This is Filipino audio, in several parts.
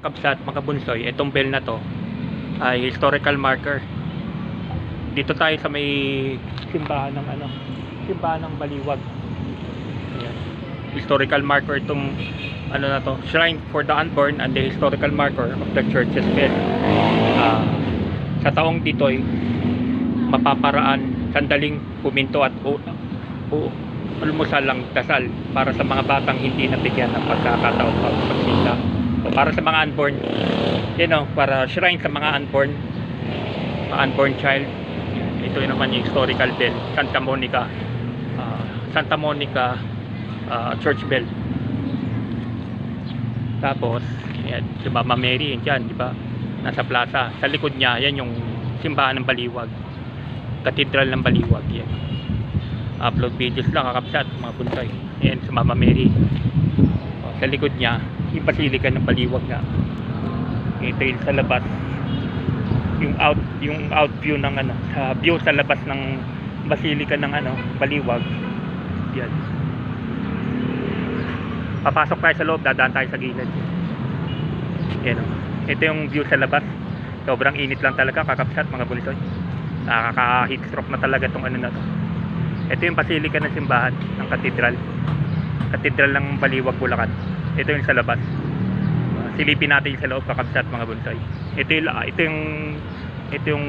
kabsat, mga bunsoy, itong bell na to ay historical marker. Dito tayo sa may simbahan ng ano, simbahan ng Baliwag. Ayan. Historical marker itong ano na to, shrine for the unborn and the historical marker of the church's bell. Ah, sa taong dito ay mapaparaan sandaling puminto at o, o almusal lang dasal para sa mga batang hindi nabigyan ng pagkakataon. O para sa mga unborn, you know, para shrine sa mga unborn, mga unborn child. Ito yun naman yung historical bell, Santa Monica, ah, Santa Monica ah, Church Bell. Tapos, yan, si Mama Mary, yan dyan, di ba? Nasa plaza. Sa likod niya, yan yung simbahan ng Baliwag. Katedral ng Baliwag, yan. Upload videos lang, kakapsat, mga puntay. Yan, si Mama Mary. O, sa likod niya, yung basilika ng Baliwag nga. Ito yung sa labas. Yung out, yung out view ng ano, sa view sa labas ng basilika ng ano, Baliwag. Yan. Papasok tayo sa loob, dadaan tayo sa gilid. Yan o. Ito yung view sa labas. Sobrang init lang talaga, kakapsat mga bulisoy. Nakaka-heat stroke na talaga tong ano na to. Ito yung basilika ng simbahan ng katedral. Katedral ng Baliwag, Bulacan. Ito yung sa labas. Silipin natin yung sa loob, kakapsat mga bulisoy. Ito yung, ito yung, ito yung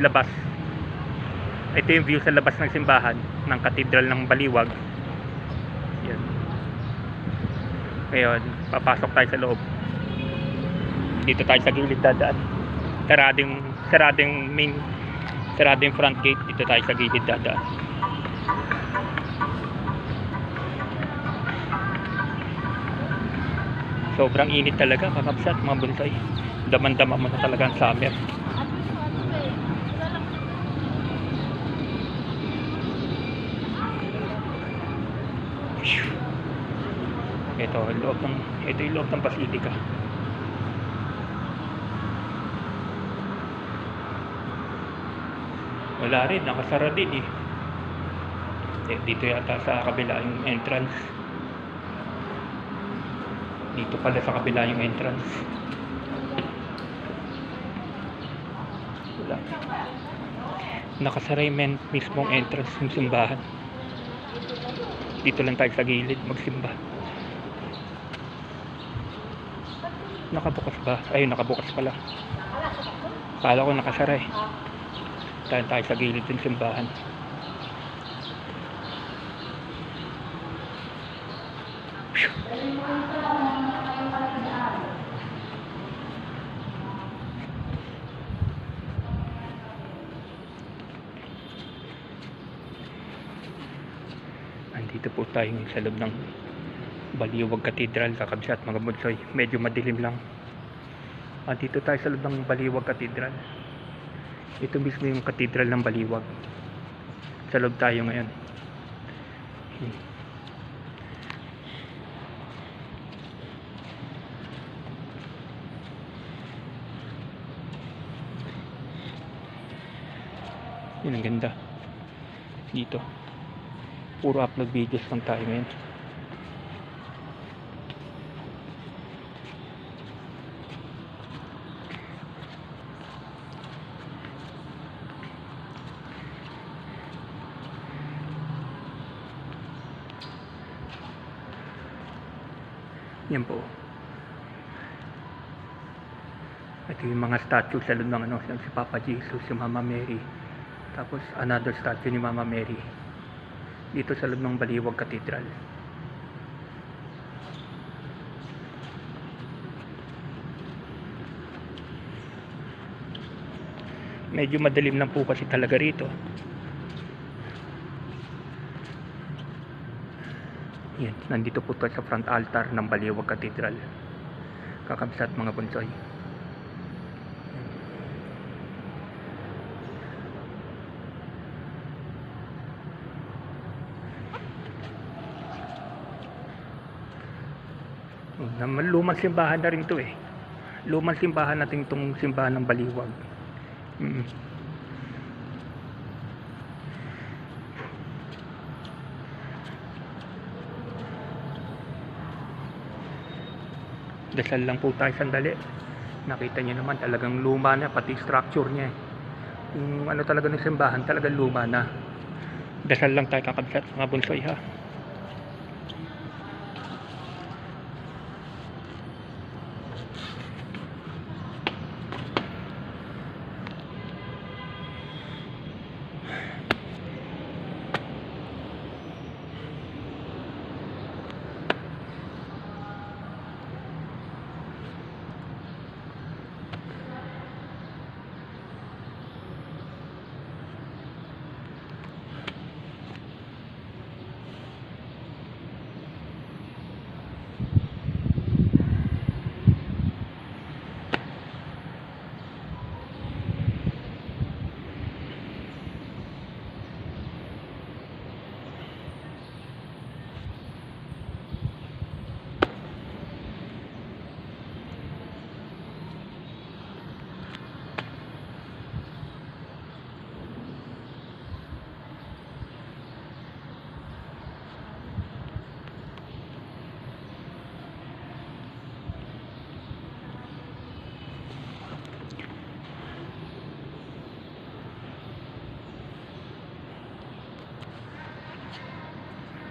labas. Ito yung view sa labas ng simbahan ng katedral ng Baliwag. Yan. Ngayon, papasok tayo sa loob. Dito tayo sa gilid dadaan. Sarading, sarading main, sarading front gate. Dito tayo sa gilid dadaan. Sobrang init talaga, kakapsat mga bunsay. Daman-dama mo na talaga ang summer. Ito, loob ng, ito yung loob ng basilika. Wala rin, nakasara din eh. Eh, Dito yata sa kabila yung entrance. Dito pala sa kabila yung entrance. Wala. Nakasara yung mismong entrance ng simbahan. Dito lang tayo sa gilid magsimba. Nakabukas ba? Ayun, nakabukas pala. Kala ko nakasara eh. Tayo sa gilid ng simbahan. Andito po tayo sa loob ng Baliwag Cathedral, kakabsat mga bunsoy. Medyo madilim lang. Andito tayo sa loob ng Baliwag Cathedral. Ito mismo yung Cathedral ng Baliwag. Sa loob tayo ngayon. Yun ang ganda. Dito. Puro upload videos lang tayo ngayon. Yan po. Ito yung mga statue sa loob ano, si Papa Jesus, si Mama Mary. Tapos another statue ni Mama Mary. Dito sa loob ng Baliwag Cathedral. Medyo madilim lang po kasi talaga rito. Yan, nandito po tayo sa front altar ng Baliwag Cathedral. Kakabsat mga bunsoy. Naman lumang simbahan na rin to eh. Lumang simbahan natin itong simbahan ng Baliwag. Mm. Dasal lang po tayo sandali. Nakita niyo naman talagang luma na pati structure niya. eh. Yung ano talaga ng simbahan talagang luma na. Dasal lang tayo kakabsat mga bunsoy ha.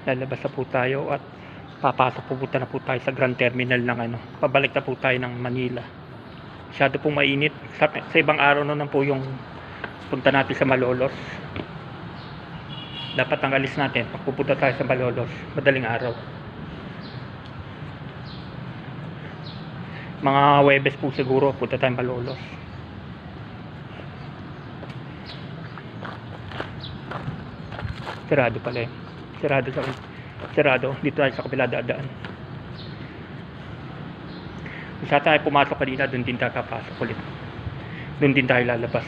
Lalabas na po tayo at papasok po na po tayo sa Grand Terminal ng ano pabalik na po tayo ng Manila. Masyado po mainit. Sa, sa ibang araw na po yung punta natin sa Malolos. Dapat ang alis natin pag pupunta tayo sa Malolos madaling araw. Mga Webes po siguro punta tayo Malolos. Sarado pala eh. Sarado sa Sarado. Dito tayo sa kabila dadaan. Saan tayo pumasok kanina, doon din tayo papasok ulit. Doon din tayo lalabas.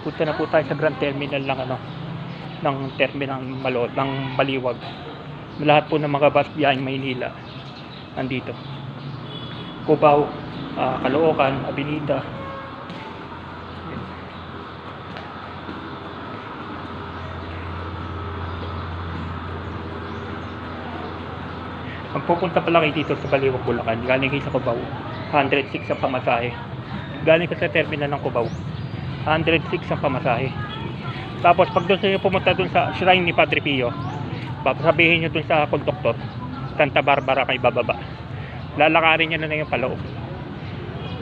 Punta na po tayo sa Grand Terminal ng ano ng terminal ng Malo, ng Baliwag. Lahat po ng mga bus biyaheng Maynila nandito. Cubao, ah, Caloocan, Abinida. Ang pupunta pala kayo dito sa Baliwag, Bulacan, galing kayo sa Cubao, 106 ang pamasahe. Galing ka sa terminal ng Cubao, 106 ang pamasahe. Tapos pag doon kayo pumunta doon sa shrine ni Padre Pio, papasabihin nyo doon sa konduktor, Santa Barbara kay bababa. Lalakarin nyo na na yung paloob.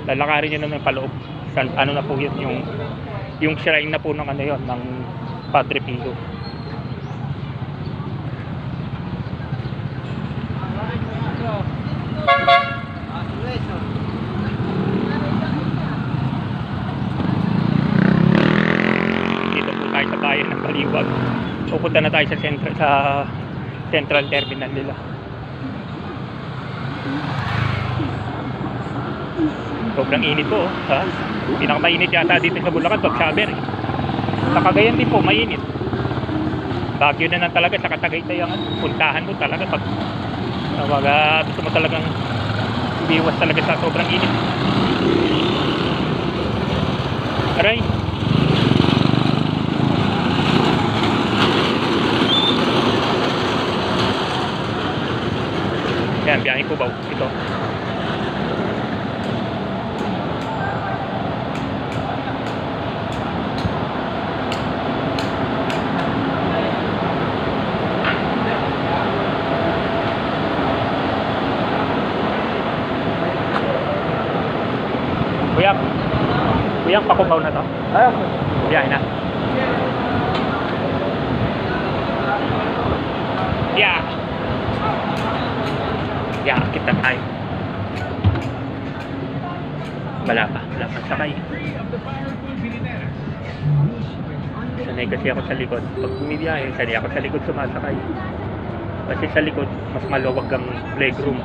Lalakarin nyo na na yung paloob. Ano na po yun, yung, yung shrine na po ng ano yun, ng Padre Pio. dito po tayo Baliwag. Pupunta na tayo sa central, sa central terminal nila. Sobrang init po, oh, ha? Pinakamainit yata dito sa Bulacan, pag Saber. Eh. Sa Cagayan din po, mainit. Bagyo na lang talaga sa Katagaytay ang puntahan mo talaga pag ah, gusto mo talagang biwas talaga sa sobrang init. Aray, Yan, biyahe ko ba? Ito. Kuya, kuya, pakubaw na to. Ayaw. Biyahe na. Yeah. Yaakit na tayo. Wala pa. Wala pa sakay. Sanay kasi ako sa likod. Pag bumibiyahe, sanay ako sa likod sumasakay. Kasi sa likod, mas maluwag ang legroom.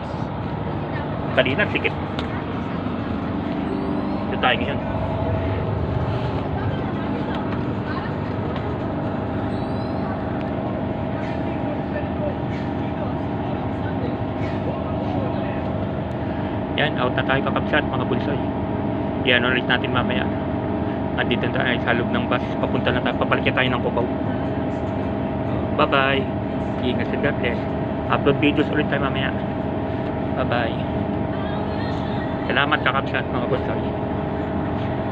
Kanina, sikip. Ito tayo ngayon. Yan, out na tayo kakabsat mga bulsoy. Yan, ulit natin mamaya. Andito na tayo sa loob ng bus. Papunta na tayo, papalik tayo ng Cubao. Bye-bye. Ingat and God bless. Upload videos ulit tayo mamaya. Bye-bye. Salamat kakabsat mga bulsoy.